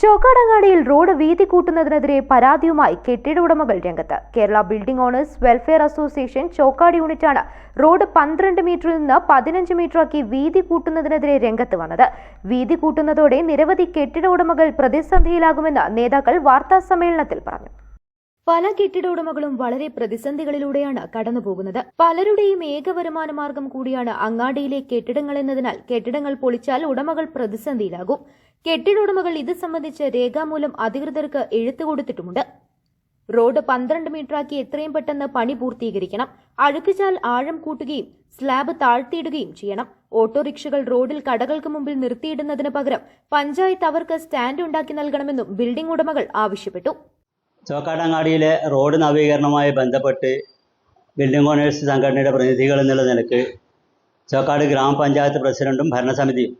ചോക്കാടങ്ങാടിയിൽ road വീതി കൂട്ടുന്നതിനെതിരെ പരാതിയുമായി കെട്ടിട ഉടമകൾ രംഗത്ത്. Kerala building owners welfare association Chokkadi യൂണിറ്റാണ് റോഡ് പന്ത്രണ്ട് മീറ്ററിൽ നിന്ന് പതിനഞ്ച് മീറ്ററാക്കി വീതി കൂട്ടുന്നതിനെതിരെ രംഗത്ത് വന്നത്. വീതി കൂട്ടുന്നതോടെ നിരവധി കെട്ടിട ഉടമകൾ പ്രതിസന്ധിയിലാകുമെന്ന് നേതാക്കൾ വാർത്താ സമ്മേളനത്തിൽ പറഞ്ഞു. പല കെട്ടിട ഉടമകളും വളരെ പ്രതിസന്ധികളിലൂടെയാണ് കടന്നുപോകുന്നത്. പലരുടെയും ഏക വരുമാന മാർഗം കൂടിയാണ് അങ്ങാടിയിലെ കെട്ടിടങ്ങൾ എന്നതിനാൽ കെട്ടിടങ്ങൾ പൊളിച്ചാൽ ഉടമകൾ പ്രതിസന്ധിയിലാകും. കെട്ടിട ഉടമകൾ ഇത് സംബന്ധിച്ച് രേഖാമൂലം അധികൃതർക്ക് എഴുത്തു കൊടുത്തിട്ടുമുണ്ട്. റോഡ് പന്ത്രണ്ട് മീറ്ററാക്കി എത്രയും പെട്ടെന്ന് പണി പൂർത്തീകരിക്കണം. അഴുക്കുചാൽ ആഴം കൂട്ടുകയും സ്ലാബ് താഴ്ത്തിയിടുകയും ചെയ്യണം. ഓട്ടോറിക്ഷകൾ റോഡിൽ കടകൾക്ക് മുമ്പിൽ നിർത്തിയിടുന്നതിന് പകരം പഞ്ചായത്ത് അവർക്ക് സ്റ്റാൻഡ് ഉണ്ടാക്കി നൽകണമെന്നും ബിൽഡിംഗ് ഉടമകൾ ആവശ്യപ്പെട്ടു. ചോക്കാട്ടങ്ങാടിയിലെ റോഡ് നവീകരണവുമായി ബന്ധപ്പെട്ട് ബിൽഡിംഗ് ഓണേഴ്സ് സംഘടനയുടെ പ്രതിനിധികൾ എന്നുള്ള നിലയ്ക്ക് ചോക്കാട് ഗ്രാമപഞ്ചായത്ത് പ്രസിഡന്റും ഭരണസമിതിയും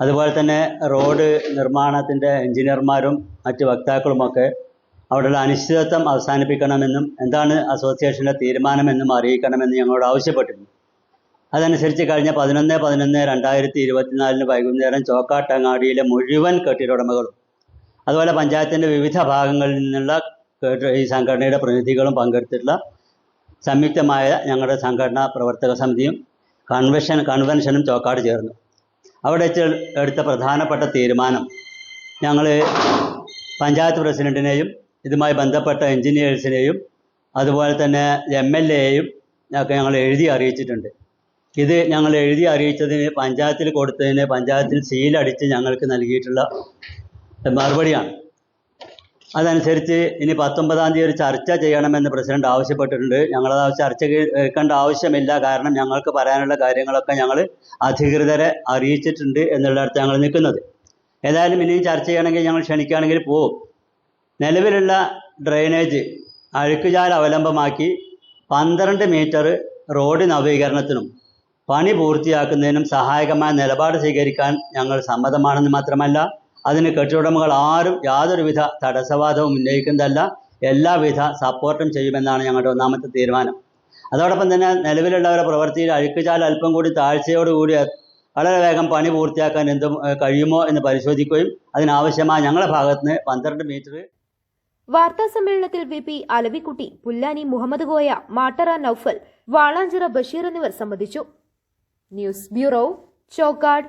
അതുപോലെ തന്നെ റോഡ് നിർമ്മാണത്തിന്റെ എഞ്ചിനീയർമാരും മറ്റ് വക്താക്കളുമൊക്കെ അവിടെയുള്ള അനിശ്ചിതത്വം അവസാനിപ്പിക്കണമെന്നും എന്താണ് അസോസിയേഷന്റെ തീരുമാനമെന്നും അറിയിക്കണമെന്ന് ഞങ്ങളോട് ആവശ്യപ്പെട്ടിരുന്നു. അതനുസരിച്ച് കഴിഞ്ഞ പതിനൊന്ന് പതിനൊന്ന് രണ്ടായിരത്തി ഇരുപത്തിനാലിന് വൈകുന്നേരം ചോക്കാട്ടങ്ങാടിയിലെ മുഴുവൻ കെട്ടിട അതുപോലെ പഞ്ചായത്തിന്റെ വിവിധ ഭാഗങ്ങളിൽ നിന്നുള്ള ഈ സംഘടനയുടെ പ്രതിനിധികളും പങ്കെടുത്തിട്ടുള്ള സംയുക്തമായ ഞങ്ങളുടെ സംഘടനാ പ്രവർത്തക സമിതിയും കൺവെൻഷൻ കൺവെൻഷനും ചോക്കാട് ചേർന്നു. അവിടെ വെച്ച് എടുത്ത പ്രധാനപ്പെട്ട തീരുമാനം. ഞങ്ങൾ പഞ്ചായത്ത് പ്രസിഡന്റിനെയും ഇതുമായി ബന്ധപ്പെട്ട എൻജിനീയേഴ്സിനെയും അതുപോലെ തന്നെ എം എൽ എയെയും ഒക്കെ ഞങ്ങൾ എഴുതി അറിയിച്ചിട്ടുണ്ട്. ഇത് ഞങ്ങൾ എഴുതി അറിയിച്ചതിന് പഞ്ചായത്തിൽ കൊടുത്തതിന് പഞ്ചായത്തിൽ സീലടിച്ച് ഞങ്ങൾക്ക് നൽകിയിട്ടുള്ള മറുപടിയാണ്. അതനുസരിച്ച് ഇനി പത്തൊമ്പതാം തീയതി ഒരു ചർച്ച ചെയ്യണമെന്ന് പ്രസിഡന്റ് ആവശ്യപ്പെട്ടിട്ടുണ്ട്. ഞങ്ങളത് ചർച്ച കേൾക്കേണ്ട ആവശ്യമില്ല. കാരണം ഞങ്ങൾക്ക് പറയാനുള്ള കാര്യങ്ങളൊക്കെ ഞങ്ങൾ അധികൃതരെ അറിയിച്ചിട്ടുണ്ട് എന്നുള്ളിടത്ത് ഞങ്ങൾ നിൽക്കുന്നത്. ഏതായാലും ഇനിയും ചർച്ച ചെയ്യണമെങ്കിൽ ഞങ്ങൾ ക്ഷണിക്കുകയാണെങ്കിൽ പോവും. നിലവിലുള്ള ഡ്രെയിനേജ് അഴുക്കുചാൽ അവലംബമാക്കി പന്ത്രണ്ട് മീറ്റർ റോഡ് നവീകരണത്തിനും പണി പൂർത്തിയാക്കുന്നതിനും സഹായകമായ നിലപാട് സ്വീകരിക്കാൻ ഞങ്ങൾ സമ്മതമാണെന്ന് മാത്രമല്ല അതിന് കെട്ടിടമകൾ ആരും യാതൊരുവിധ തടസ്സവാദവും ഉന്നയിക്കുന്നതല്ല എല്ലാവിധ സപ്പോർട്ടും ചെയ്യുമെന്നാണ് ഞങ്ങളുടെ ഒന്നാമത്തെ തീരുമാനം. അതോടൊപ്പം തന്നെ നിലവിലുള്ളവരുടെ പ്രവൃത്തിയിൽ അഴുക്കുചാൽ അല്പം കൂടി താഴ്ചയോടുകൂടി വളരെ വേഗം പണി പൂർത്തിയാക്കാൻ എന്തും കഴിയുമോ എന്ന് പരിശോധിക്കുകയും അതിനാവശ്യമായ ഞങ്ങളുടെ ഭാഗത്ത് നിന്ന് പന്ത്രണ്ട് മീറ്റർ വാർത്താ സമ്മേളനത്തിൽ വി പി അലവിക്കുട്ടി പുല്ലാനി മുഹമ്മദ് ഗോയ മാട്ടറ നൌഫൽ വാളാഞ്ചിറ ബഷീർ എന്നിവർ സംബന്ധിച്ചു. News bureau Chokkad.